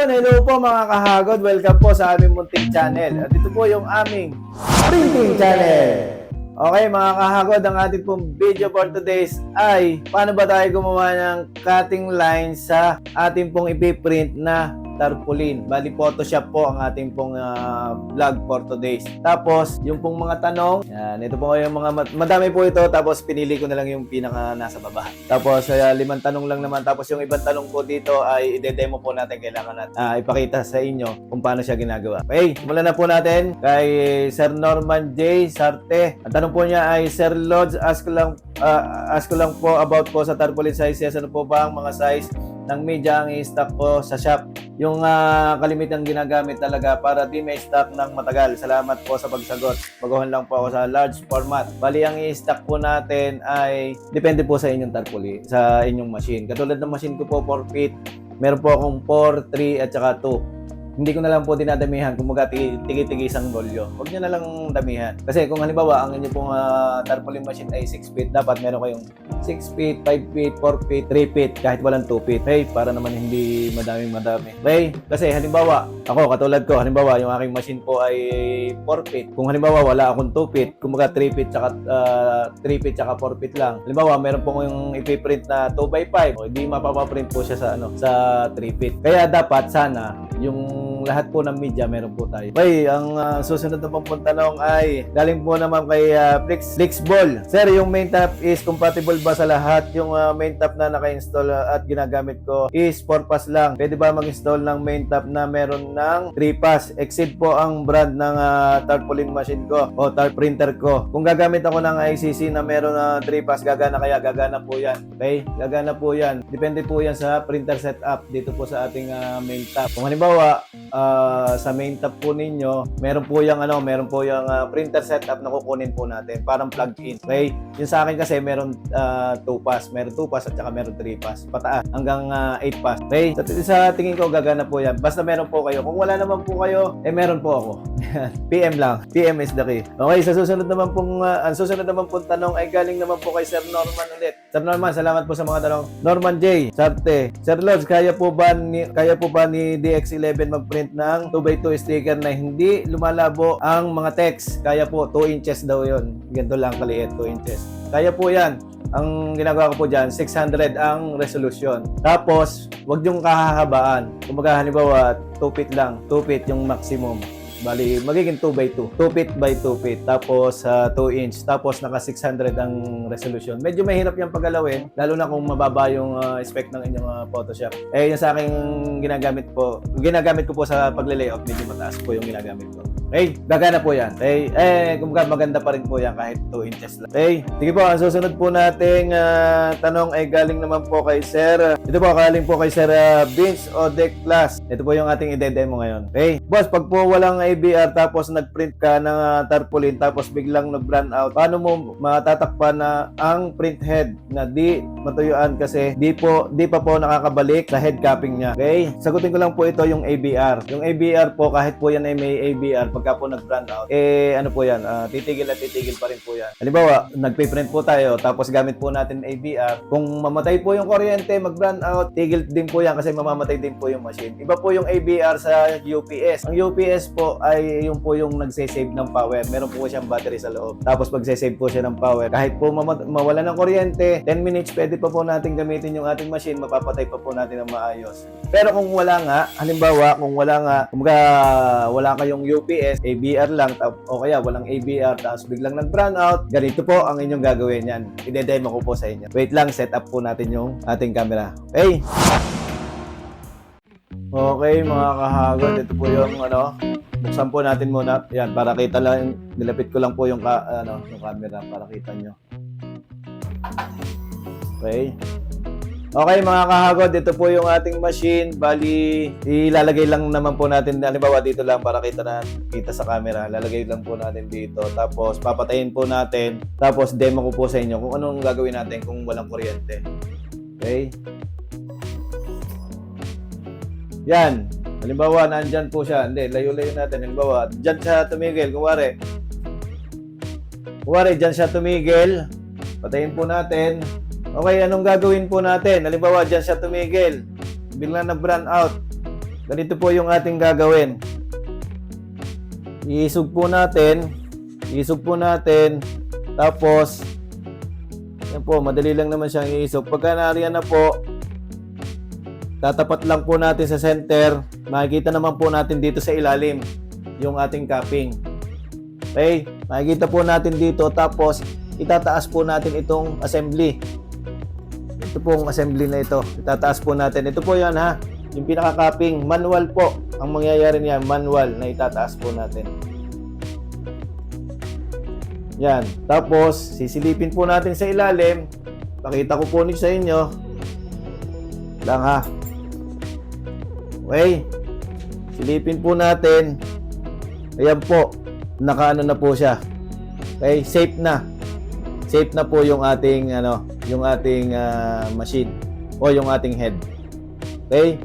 Yun, hello po mga kahagod. Welcome po sa aming munting channel. At ito po yung aming printing channel. Okay mga kahagod, ang ating pong video for today's ay paano ba tayo gumawa ng cutting line sa ating pong ipiprint na tarpaulin. Bali, Photoshop po ang ating pong ah, vlog for today's. Tapos, yung pong mga tanong, yan, ito po yung mga, madami po ito, tapos pinili ko na lang yung pinaka nasa baba. Tapos, ah, limang tanong lang naman. Tapos, yung ibang tanong po dito ay ide-demo po natin. Kailangan natin ah, ipakita sa inyo kung paano siya ginagawa. Okay, simulan na po natin kay Sir Norman J. Sarte. Ang tanong po niya ay, Sir Lodge, ask ko lang, ah, ask ko lang po about po sa tarpaulin sizes. Ano po ba ang mga size ng media ang i-stock ko sa shop. Yung uh, kalimitang ginagamit talaga para di may stock ng matagal. Salamat po sa pagsagot. Baguhan lang po ako sa large format. Bali, ang i-stock po natin ay depende po sa inyong tarpaulin, sa inyong machine. Katulad ng machine ko po, 4 feet. Meron po akong 4, 3, at saka 2 hindi ko na lang po dinadamihan kung mga tigi-tigi isang rolyo. Huwag nyo na lang damihan. Kasi kung halimbawa, ang inyo pong uh, tarpaulin machine ay 6 feet, dapat meron kayong 6 feet, 5 feet, 4 feet, 3 feet, kahit walang 2 feet. Okay, para naman hindi madaming madami. Okay, kasi halimbawa, ako katulad ko, halimbawa yung aking machine po ay 4 feet. Kung halimbawa wala akong 2 feet, kung mga 3 feet tsaka uh, 3 feet tsaka 4 feet lang. Halimbawa, meron po yung ipiprint na 2 by 5. O, hindi mapapaprint po siya sa ano, sa 3 feet. Kaya dapat sana yung lahat po ng media meron po tayo. Okay, ang uh, susunod na pong tanong ay galing po naman kay uh, Flix, Flixball. Sir, yung main tap is compatible ba sa lahat? Yung uh, main tap na naka-install at ginagamit ko is 4 pass lang. Pwede ba mag-install ng main tap na meron ng 3 pass? Exceed po ang brand ng uh, tarpaulin machine ko o tar printer ko. Kung gagamit ako ng ICC na meron na uh, 3 pass, gagana kaya gagana po yan. Okay? Gagana po yan. Depende po yan sa printer setup dito po sa ating uh, main tap. Kung halimbawa, uh, sa main tab po ninyo, meron po yung ano, meron po yung uh, printer setup na kukunin po natin, parang plug-in. Okay? Yung sa akin kasi meron 2 uh, pass, meron 2 pass at saka meron 3 pass, pataas hanggang 8 uh, pass. Okay? Sa, sa tingin ko gagana po yan. Basta meron po kayo. Kung wala naman po kayo, eh meron po ako. PM lang. PM is the key. Okay, sa susunod naman pong uh, ang susunod naman pong tanong ay galing naman po kay Sir Norman ulit. Sir Norman, salamat po sa mga tanong. Norman J. Sarte. Sir Lods, kaya po ba ni kaya po ba ni DX11 mag-print ng 2x2 sticker na hindi lumalabo ang mga text? Kaya po 2 inches daw 'yon. Ganito lang kaliit, 2 inches. Kaya po 'yan. Ang ginagawa ko po dyan, 600 ang resolution. Tapos, wag yung kahahabaan. Kung halimbawa, 2 feet lang. 2 feet yung maximum. Bali, magiging 2 by 2. 2 feet by 2 feet. Tapos, uh, 2 inch. Tapos, naka 600 ang resolution. Medyo mahirap yung paggalawin, lalo na kung mababa yung uh, spec ng inyong uh, Photoshop. Eh, yung sa aking ginagamit po, ginagamit ko po sa pagle-layout, medyo mataas po yung ginagamit ko. Okay, gagana po yan. Okay, eh, kumbaga maganda pa rin po yan kahit 2 inches lang. Okay, sige po, ang susunod po nating uh, tanong ay galing naman po kay Sir. Ito po, galing po kay Sir uh, Vince Odek Plus. Ito po yung ating ide-demo ngayon. Okay, boss, pag po walang ABR tapos nag-print ka ng uh, tarpaulin tapos biglang nag-brand out, paano mo matatakpan na ang print head na di matuyuan kasi di po di pa po nakakabalik sa head capping niya. Okay? Sagutin ko lang po ito yung ABR. Yung ABR po kahit po yan ay may ABR pagka po nag-brand out, eh ano po yan, uh, titigil at titigil pa rin po yan. Halimbawa, nagpe-print po tayo tapos gamit po natin ABR. Kung mamatay po yung kuryente, mag-brand out, tigil din po yan kasi mamamatay din po yung machine. Iba po yung ABR sa UPS. Ang UPS po ay yung po yung nagse-save ng power. Meron po siyang battery sa loob. Tapos pag-save po siya ng power. Kahit po ma- mawala ng kuryente, 10 minutes pwede pa po natin gamitin yung ating machine, mapapatay pa po natin ng maayos. Pero kung wala nga, halimbawa, kung wala nga, kumbaga wala kayong UPS, ABR lang, o kaya walang ABR, tapos biglang nag-brown out, ganito po ang inyong gagawin yan. Ide-demo ko po sa inyo. Wait lang, set up po natin yung ating camera. Okay? Okay, mga kahagod, ito po yung ano, buksan natin muna. Yan, para kita lang, nilapit ko lang po yung, ka, ano, yung camera para kita nyo. Okay. Okay mga kahagod, ito po yung ating machine. Bali, ilalagay lang naman po natin, halimbawa dito lang para kita na kita sa camera. Lalagay lang po natin dito. Tapos papatayin po natin. Tapos demo ko po sa inyo kung anong gagawin natin kung walang kuryente. Okay? Yan. Halimbawa, nandyan po siya. Hindi, layo-layo natin. Halimbawa, dyan siya tumigil. Kuwari. Kuwari, dyan siya tumigil. Patayin po natin. Okay, anong gagawin po natin? Halimbawa, dyan siya tumigil. Biglang nag-brand out. ganito po yung ating gagawin. Iisog po natin, iisog po natin, tapos, yan po, madali lang naman siyang iisog. Pagka nariyan na po, tatapat lang po natin sa center, makikita naman po natin dito sa ilalim yung ating capping. Okay, makikita po natin dito, tapos itataas po natin itong assembly. Ito pong assembly na ito, itataas po natin. Ito po yan ha, yung pinaka-capping, manual po. Ang mangyayari niya, manual na itataas po natin. Yan. Tapos, sisilipin po natin sa ilalim. Pakita ko po ni sa inyo. Lang ha. Okay. Silipin po natin. Ayan po. Nakaano na po siya. Okay, safe na. Safe na po yung ating ano, yung ating ah, machine o yung ating head. Okay?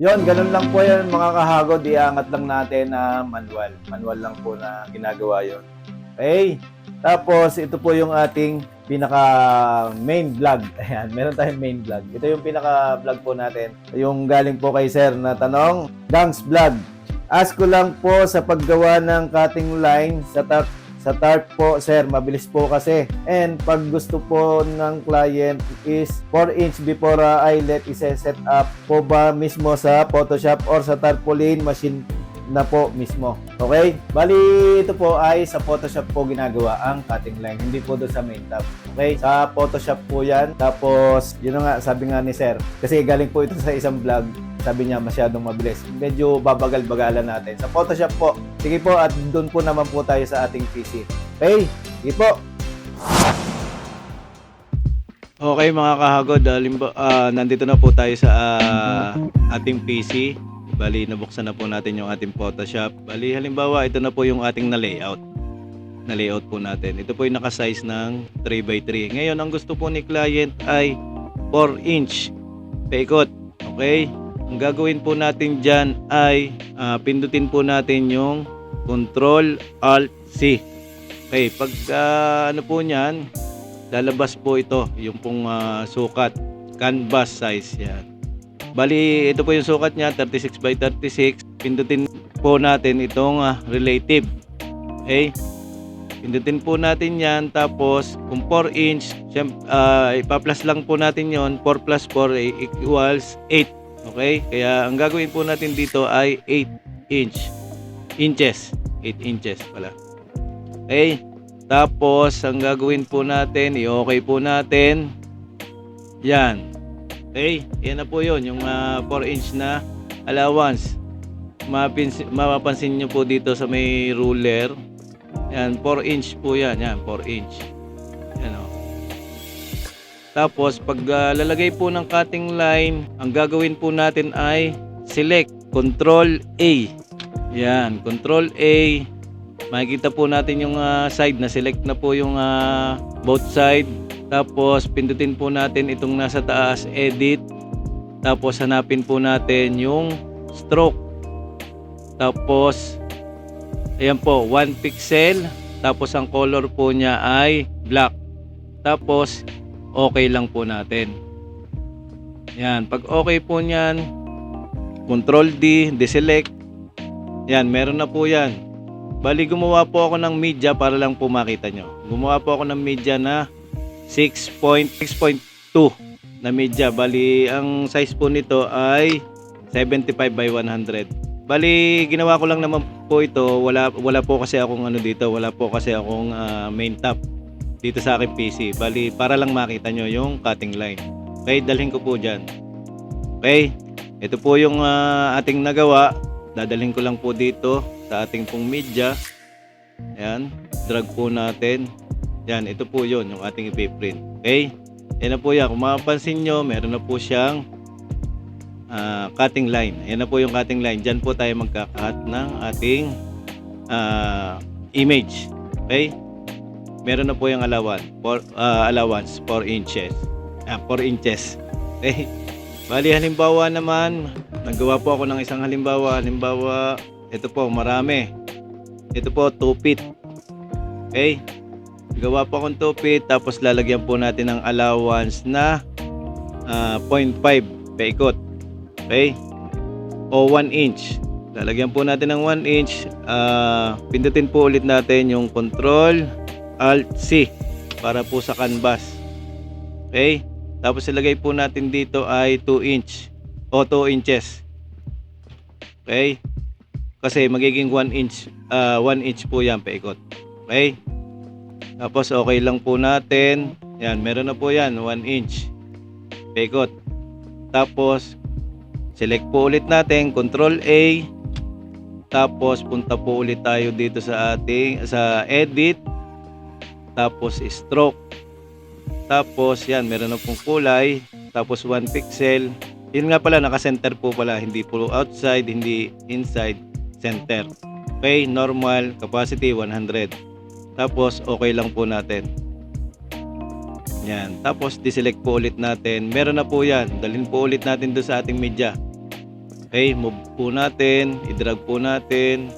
Yon, ganun lang po yan mga kahagod. Iangat lang natin na manual. Manual lang po na ginagawa yon. Okay? Tapos, ito po yung ating pinaka main vlog. Ayan, meron tayong main vlog. Ito yung pinaka vlog po natin. Yung galing po kay sir na tanong, Gangs Vlog. Ask ko lang po sa paggawa ng cutting line sa tarp sa tarp po, sir, mabilis po kasi. And pag gusto po ng client is 4 inch before uh, I let isa-set up po ba mismo sa Photoshop or sa tarpaulin machine na po mismo. Okay? Bali, ito po ay sa Photoshop po ginagawa ang cutting line. Hindi po doon sa main tab. Okay? Sa Photoshop po yan. Tapos, yun nga, sabi nga ni sir. Kasi galing po ito sa isang vlog. Sabi niya masyadong mabilis. Medyo babagal-bagalan natin. Sa Photoshop po. Sige po at doon po naman po tayo sa ating PC. Okay? Sige po. Okay mga kahagod, halimbawa, ah, nandito na po tayo sa ah, ating PC. Bali, nabuksan na po natin yung ating Photoshop. Bali, halimbawa, ito na po yung ating na-layout. Na-layout po natin. Ito po yung nakasize ng 3x3. Ngayon, ang gusto po ni client ay 4 inch paikot. Okay? Ang gagawin po natin dyan ay ah, pindutin po natin yung Control Alt C. Okay, pag ah, ano po niyan, lalabas po ito, yung pong ah, sukat, canvas size yan. Bali, ito po yung sukat niya, 36 by 36. Pindutin po natin itong ah, relative. Okay? Pindutin po natin yan, tapos kung 4 inch, ah, ipa-plus lang po natin yon 4 plus 4 ay equals 8. Okay? Kaya ang gagawin po natin dito ay 8 inch. Inches. 8 inches pala. Okay? Tapos, ang gagawin po natin, i-okay po natin. Yan. Okay? Yan na po yun, yung ah, 4 inch na allowance. Mapins- mapapansin nyo po dito sa may ruler. Yan, 4 inch po yan. Yan, 4 inch. Yan o. Tapos, pag ah, lalagay po ng cutting line, ang gagawin po natin ay select Control A. Yan, Control A. Makikita po natin yung ah, side na select na po yung ah, both side. Tapos pindutin po natin itong nasa taas edit. Tapos hanapin po natin yung stroke. Tapos ayan po 1 pixel. Tapos ang color po niya ay black. Tapos okay lang po natin. Yan, pag okay po niyan, Control D, deselect. Yan, meron na po yan. Bali, gumawa po ako ng media para lang po makita nyo. Gumawa po ako ng media na 6.6.2 na media. Bali, ang size po nito ay 75 by 100. Bali, ginawa ko lang naman po ito. Wala, wala po kasi akong ano dito. Wala po kasi akong ah, main top dito sa aking PC. Bali, para lang makita nyo yung cutting line. Okay, dalhin ko po dyan. Okay, ito po yung ah, ating nagawa. Dadalhin ko lang po dito sa ating pong media. Ayan, drag po natin. Yan, ito po yon yung ating ipiprint. Okay? Yan na po yan. Kung mapapansin nyo, meron na po siyang ah, cutting line. Yan na po yung cutting line. Diyan po tayo magka-cut ng ating ah, image. Okay? Meron na po yung allowance. For, ah, allowance 4 inches. Ah, 4 inches. Okay? Bali, halimbawa naman, naggawa po ako ng isang halimbawa. Halimbawa, ito po, marami. Ito po, 2 feet. Okay? Gawa po akong 2 feet, tapos lalagyan po natin ng allowance na ah, 0.5 paikot. Okay? O 1 inch. Lalagyan po natin ng 1 inch. ah, pindutin po ulit natin yung control alt C para po sa canvas. Okay? Tapos ilagay po natin dito ay 2 inch o 2 inches. Okay? Kasi magiging 1 inch, ah 1 inch po yan paikot. Okay? Tapos okay lang po natin. Yan, meron na po yan, 1 inch. Paikot. Tapos select po ulit natin, control A. Tapos punta po ulit tayo dito sa ating sa edit. Tapos stroke. Tapos yan, meron na pong kulay. Tapos 1 pixel. Yun nga pala, naka-center po pala. Hindi po outside, hindi inside, center. Okay, normal, capacity 100. Tapos okay lang po natin. Yan. Tapos deselect po ulit natin. Meron na po yan. Dalhin po ulit natin doon sa ating media. Okay, move po natin. I-drag po natin.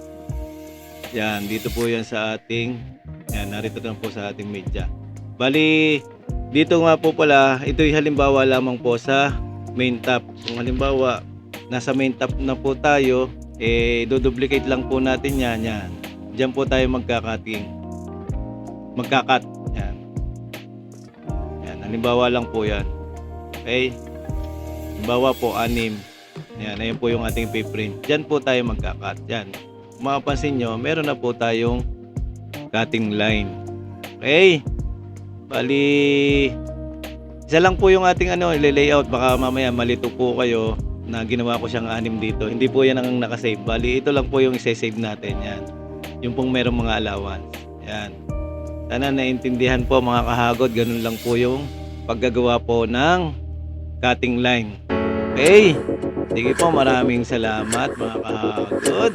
Yan. Dito po yan sa ating yan. Narito na po sa ating media. Bali, dito nga po pala, ito'y halimbawa lamang po sa main tab. Kung halimbawa, nasa main tab na po tayo, eh, duduplicate lang po natin yan. Yan. Diyan po tayo magkakating. Magkakat. Yan. Yan. Halimbawa lang po yan. Okay? Halimbawa po, anim. Yan. Ayun po yung ating paprint. Diyan po tayo magkakat. Yan. Mapapansin nyo, meron na po tayong cutting line. Okay? Bali, isa lang po yung ating ano, layout. Baka mamaya malito po kayo na ginawa ko siyang anim dito. Hindi po yan ang nakasave. Bali, ito lang po yung isa-save natin. Yan. Yung pong merong mga allowance. Yan. Sana naintindihan po mga kahagod, ganun lang po yung paggagawa po ng cutting line. Okay? Sige po, maraming salamat mga kahagod.